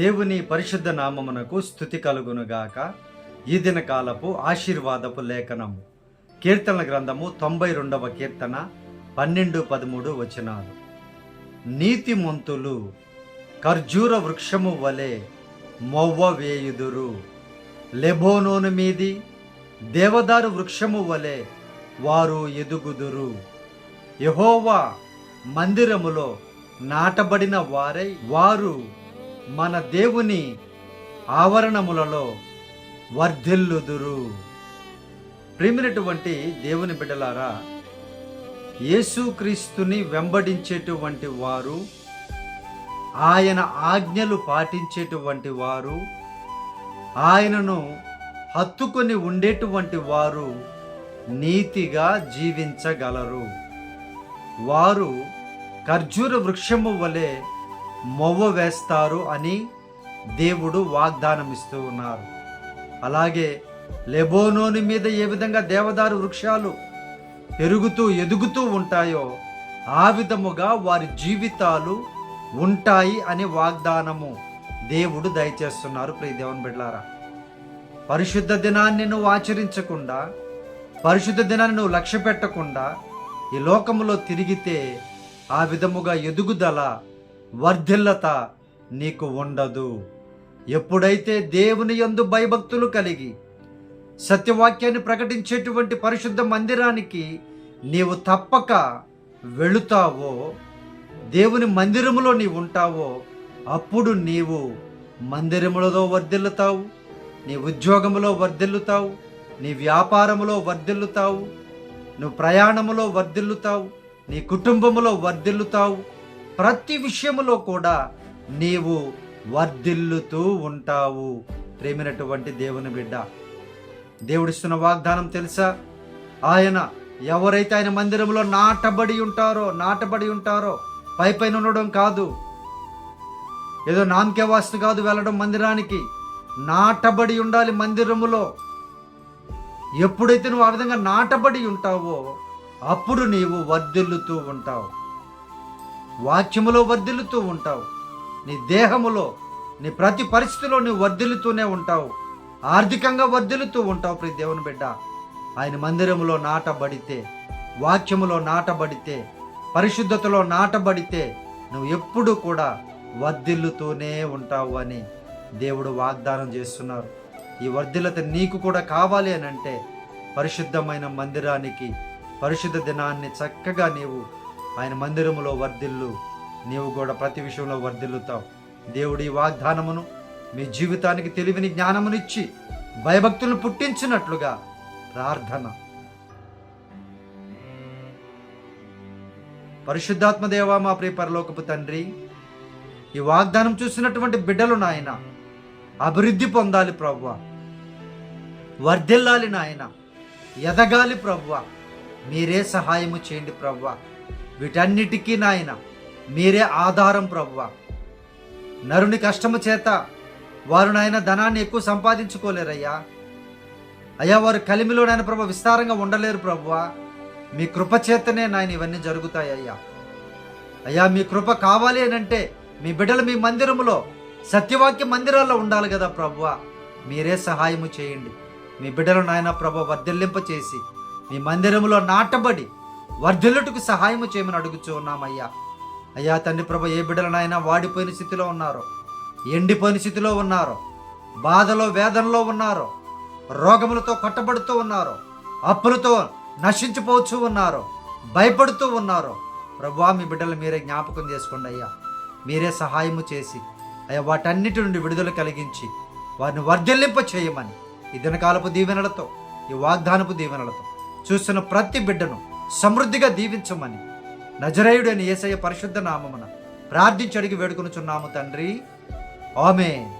దేవుని పరిశుద్ధ నామమునకు స్థుతి కలుగునుగాక. ఈ దిన కాలపు ఆశీర్వాదపు లేఖనము కీర్తన గ్రంథము తొంభై రెండవ కీర్తన పన్నెండు పదమూడు వచనాలు. నీతిమంతులు ఖర్జూర వృక్షము వలె మొవ్వ వేయుదురు. లెబోనోను మీది దేవదారు వృక్షము వలె వారు ఎదుగుదురు. యహోవా మందిరములో నాటబడిన వారై వారు మన దేవుని ఆవరణములలో వర్ధిల్లుదురు. ప్రేమినటువంటి దేవుని బిడ్డలారా యేసుక్రీస్తుని వెంబడించేటువంటి వారు ఆయన ఆజ్ఞలు పాటించేటువంటి వారు ఆయనను హత్తుకొని ఉండేటువంటి వారు నీతిగా జీవించగలరు. వారు ఖర్జూర వృక్షము వలె మొవ్వ వేస్తారు అని దేవుడు వాగ్దానం ఇస్తూ ఉన్నారు. అలాగే లెబోనోని మీద ఏ విధంగా దేవదారు వృక్షాలు పెరుగుతూ ఎదుగుతూ ఉంటాయో ఆ విధముగా వారి జీవితాలు ఉంటాయి అని వాగ్దానము దేవుడు దయచేస్తున్నారు. ప్రియ దేవుని బిడ్లారా పరిశుద్ధ దినాన్ని నువ్వు ఆచరించకుండా పరిశుద్ధ దినాన్ని నువ్వు లక్ష్య పెట్టకుండా ఈ లోకములో తిరిగితే ఆ విధముగా ఎదుగుదల వర్ధిల్లత నీకు ఉండదు. ఎప్పుడైతే దేవుని యందు భయభక్తులు కలిగి సత్యవాక్యాన్ని ప్రకటించేటువంటి పరిశుద్ధ మందిరానికి నీవు తప్పక వెళుతావో దేవుని మందిరములో నీవు ఉంటావో అప్పుడు నీవు మందిరములలో వర్ధిల్లుతావు నీ ఉద్యోగములో వర్ధిల్లుతావు నీ వ్యాపారములో వర్ధిల్లుతావు నువ్వు ప్రయాణములో వర్ధిల్లుతావు నీ కుటుంబములో వర్ధిల్లుతావు. ప్రతి విషయములో కూడా నీవు వర్ధిల్లుతూ ఉంటావు. ప్రేమినటువంటి దేవుని బిడ్డ దేవుడిస్తున్న వాగ్దానం తెలుసా? ఆయన ఎవరైతే ఆయన మందిరంలో నాటబడి ఉంటారో నాటబడి ఉంటారో పై పైన ఉండడం కాదు. ఏదో నామకే వాస్తు కాదు వెళ్ళడం మందిరానికి. నాటబడి ఉండాలి మందిరములో. ఎప్పుడైతే నువ్వు ఆ విధంగా నాటబడి ఉంటావో అప్పుడు నీవు వర్ధిల్లుతూ ఉంటావు. వాక్యములో వర్ధిల్లుతూ ఉంటావు. నీ దేహములో నీ ప్రతి పరిస్థితిలో నువ్వు వర్ధిల్లుతూనే ఉంటావు. ఆర్థికంగా వర్ధిల్లుతూ ఉంటావు ప్రతి దేవుని బిడ్డ. ఆయన మందిరములో నాటబడితే వాక్యములో నాటబడితే పరిశుద్ధతలో నాటబడితే నువ్వు ఎప్పుడు కూడా వర్ధిల్లుతూనే ఉంటావు అని దేవుడు వాగ్దానం చేస్తున్నారు. ఈ వర్ధిల్లత నీకు కూడా కావాలి అని అంటే పరిశుద్ధమైన మందిరానికి పరిశుద్ధ దినాన్ని చక్కగా నీవు ఆయన మందిరములో వర్ధిల్లు. నీవు కూడా ప్రతి విషయంలో వర్ధిల్లుతావు. దేవుడి వాగ్దానమును మీ జీవితానికి తెలివిని జ్ఞానమునిచ్చి భయభక్తులను పుట్టించినట్లుగా ప్రార్థన. పరిశుద్ధాత్మ దేవా మా ప్రియ పరలోకపు తండ్రి ఈ వాగ్దానం చూసినటువంటి బిడ్డలు నాయన అభివృద్ధి పొందాలి ప్రవ్వ. వర్ధిల్లాలి నాయన ఎదగాలి ప్రవ్వ. మీరే సహాయము చేయండి ప్రవ్వ. వీటన్నిటికీ నాయన మీరే ఆధారం ప్రభువ నరుని కష్టము చేత వారు నాయన ధనాన్ని ఎక్కువ సంపాదించుకోలేరయ్యా. అయ్యా వారు కలిమిలో నాయన ప్రభు విస్తారంగా ఉండలేరు ప్రభువ మీ కృప చేతనే నాయన ఇవన్నీ జరుగుతాయి అయ్యా అయ్యా మీ కృప కావాలి అని అంటే మీ బిడ్డలు మీ మందిరములో సత్యవాక్య మందిరాల్లో ఉండాలి కదా ప్రభువ మీరే సహాయము చేయండి. మీ బిడ్డలు నాయన ప్రభ వర్ధిల్లింప చేసి మీ మందిరములో నాటబడి వర్ధిల్లుటకు సహాయం చేయమని అడుగుచూ ఉన్నామయ్యా. అయ్యా తండ్రి ప్రభు ఏ బిడ్డలనైనా వాడిపోయిన స్థితిలో ఉన్నారో. ఎండిపోయిన స్థితిలో ఉన్నారో. బాధలో వేదనలో ఉన్నారో. రోగములతో కొట్టబడుతూ ఉన్నారో. అప్పులతో నశించిపోతూ ఉన్నారో. భయపడుతూ ఉన్నారో. ప్రభా మీ బిడ్డలు మీరే జ్ఞాపకం చేసుకోండి అయ్యా. మీరే సహాయము చేసి అయ్యా వాటన్నిటి నుండి విడుదల కలిగించి వారిని వర్ధల్లింప చేయమని. ఈ దినకాలపు దీవెనలతో ఈ వాగ్దానపు దీవెనలతో చూస్తున్న ప్రతి బిడ్డను సమృద్ధిగా దీవించమని. నజరేయుడు ఏసయ్య పరిశుద్ధ నామమున ప్రార్థించి వేడుకొనుచున్నాము తండ్రి. ఆమె